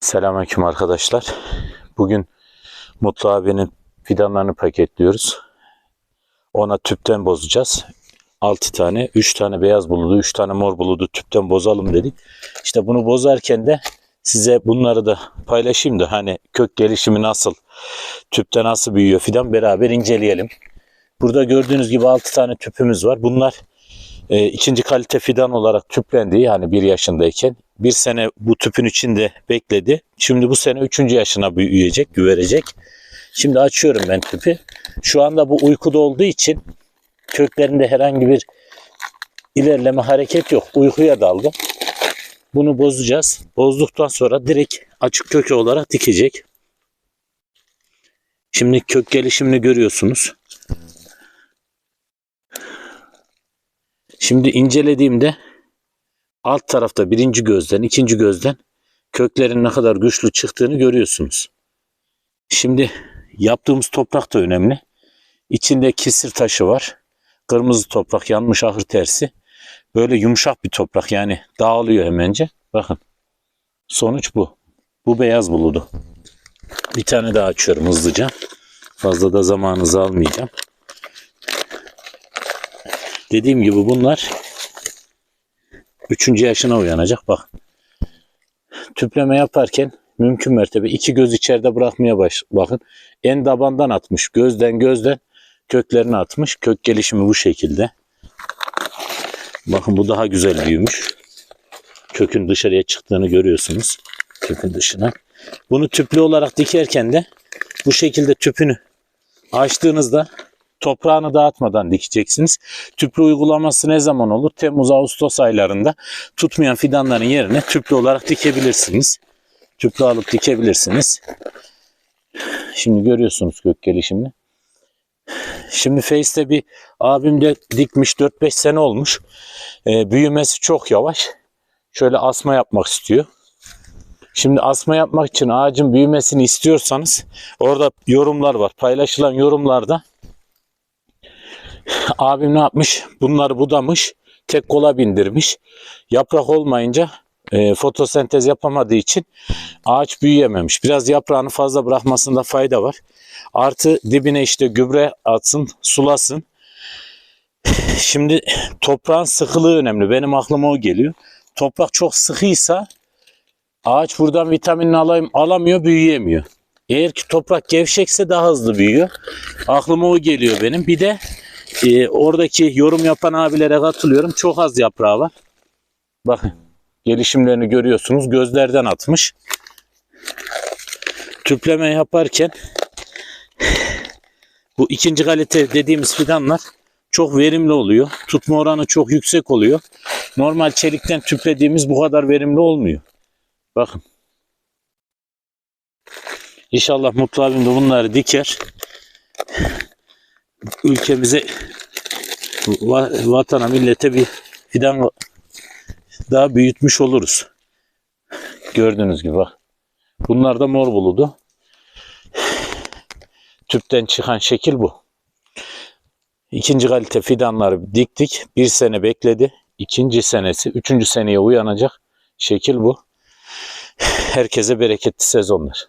Selamünaleyküm arkadaşlar. Bugün Mutlu abinin fidanlarını paketliyoruz. Ona tüpten bozacağız. 6 tane, 3 tane beyaz buludu, 3 tane mor buludu tüpten bozalım dedik. İşte bunu bozarken de size bunları da paylaşayım da hani kök gelişimi nasıl, tüpte nasıl büyüyor fidan beraber inceleyelim. Burada gördüğünüz gibi 6 tane tüpümüz var. Bunlar e, ikinci kalite fidan olarak tüplendi yani bir yaşındayken. Bir sene bu tüpün içinde bekledi. Şimdi bu sene üçüncü yaşına büyüyecek, güverecek. Şimdi açıyorum ben tüpü. Şu anda bu uykuda olduğu için köklerinde herhangi bir ilerleme hareket yok. Uykuya daldı. Bunu bozacağız. Bozduktan sonra direkt açık köke olarak dikecek. Şimdi kök gelişimini görüyorsunuz. Şimdi incelediğimde alt tarafta birinci gözden, ikinci gözden köklerin ne kadar güçlü çıktığını görüyorsunuz. Şimdi yaptığımız toprak da önemli. İçinde kisir taşı var. Kırmızı toprak, yanmış ahır tersi. Böyle yumuşak bir toprak yani dağılıyor hemence. Bakın sonuç bu. Bu beyaz buludu. Bir tane daha açıyorum hızlıca. Fazla da zamanınızı almayacağım. Dediğim gibi bunlar 3. yaşına uyanacak. Bak. Tüpleme yaparken mümkün mertebe iki göz içeride bırakmaya baş, bakın. En tabandan atmış. Gözden gözden köklerini atmış. Kök gelişimi bu şekilde. Bakın bu daha güzel büyümüş. Kökün dışarıya çıktığını görüyorsunuz. Kökün dışına. Bunu tüplü olarak dikerken de bu şekilde tüpünü açtığınızda toprağını dağıtmadan dikeceksiniz. Tüplü uygulaması ne zaman olur? Temmuz-Ağustos aylarında tutmayan fidanların yerine tüplü olarak dikebilirsiniz. Tüplü alıp dikebilirsiniz. Şimdi görüyorsunuz kök gelişimini. Şimdi Face'te bir abim de dikmiş 4-5 sene olmuş. Ee, büyümesi çok yavaş. Şöyle asma yapmak istiyor. Şimdi asma yapmak için ağacın büyümesini istiyorsanız orada yorumlar var. Paylaşılan yorumlarda abim ne yapmış? Bunları budamış. Tek kola bindirmiş. Yaprak olmayınca e, fotosentez yapamadığı için ağaç büyüyememiş. Biraz yaprağını fazla bırakmasında fayda var. Artı dibine işte gübre atsın, sulasın. Şimdi toprağın sıkılığı önemli. Benim aklıma o geliyor. Toprak çok sıkıysa ağaç buradan vitaminini alayım, alamıyor, büyüyemiyor. Eğer ki toprak gevşekse daha hızlı büyüyor. Aklıma o geliyor benim. Bir de e, oradaki yorum yapan abilere katılıyorum. Çok az yaprağı var. Bakın gelişimlerini görüyorsunuz. Gözlerden atmış. Tüpleme yaparken bu ikinci kalite dediğimiz fidanlar çok verimli oluyor. Tutma oranı çok yüksek oluyor. Normal çelikten tüplediğimiz bu kadar verimli olmuyor. Bakın. İnşallah Mutlu abim de bunları diker. Ülkemize va- vatana millete bir fidan daha büyütmüş oluruz. Gördüğünüz gibi bak. Bunlar da mor buludu. Tüpten çıkan şekil bu. İkinci kalite fidanları diktik. Bir sene bekledi. İkinci senesi, üçüncü seneye uyanacak şekil bu. Herkese bereketli sezonlar.